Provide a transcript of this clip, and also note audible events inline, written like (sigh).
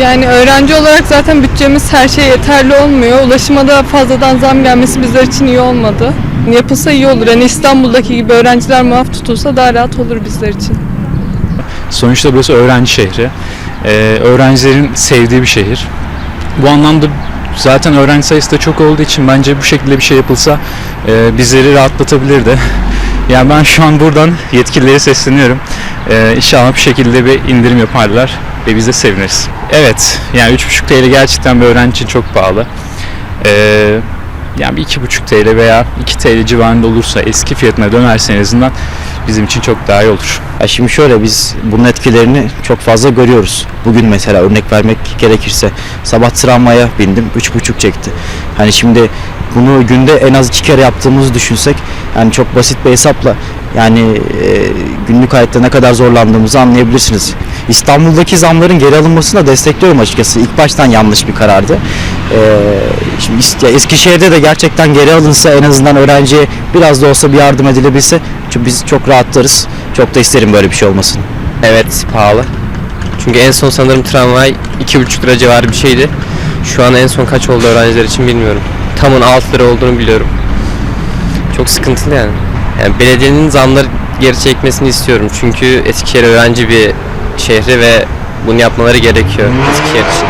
Yani öğrenci olarak zaten bütçemiz her şey yeterli olmuyor. Ulaşıma da fazladan zam gelmesi bizler için iyi olmadı. Yapılsa iyi olur. Yani İstanbul'daki gibi öğrenciler muaf tutulsa daha rahat olur bizler için. Sonuçta burası öğrenci şehri. Ee, öğrencilerin sevdiği bir şehir. Bu anlamda zaten öğrenci sayısı da çok olduğu için bence bu şekilde bir şey yapılsa e, bizleri rahatlatabilirdi. (laughs) Yani ben şu an buradan yetkililere sesleniyorum. Ee, inşallah bir şekilde bir indirim yaparlar ve biz de seviniriz. Evet, yani 3,5 TL gerçekten bir öğrenci için çok pahalı. Ee, yani bir 2,5 TL veya 2 TL civarında olursa eski fiyatına dönerse en bizim için çok daha iyi olur. Ya şimdi şöyle biz bunun etkilerini çok fazla görüyoruz. Bugün mesela örnek vermek gerekirse sabah tramvaya bindim 3,5 çekti. Hani şimdi bunu günde en az iki kere yaptığımızı düşünsek yani çok basit bir hesapla yani e, günlük hayatta ne kadar zorlandığımızı anlayabilirsiniz. İstanbul'daki zamların geri alınmasını da destekliyorum açıkçası. İlk baştan yanlış bir karardı. E, şimdi Eskişehir'de de gerçekten geri alınsa en azından öğrenciye biraz da olsa bir yardım edilebilse çünkü biz çok rahatlarız. Çok da isterim böyle bir şey olmasını. Evet pahalı. Çünkü en son sanırım tramvay 2,5 lira civarı bir şeydi. Şu an en son kaç oldu öğrenciler için bilmiyorum. Tamın 6 lira olduğunu biliyorum. Çok sıkıntılı yani. Yani belediyenin zamları geri çekmesini istiyorum. Çünkü Eskişehir öğrenci bir şehri ve bunu yapmaları gerekiyor Eskişehir için.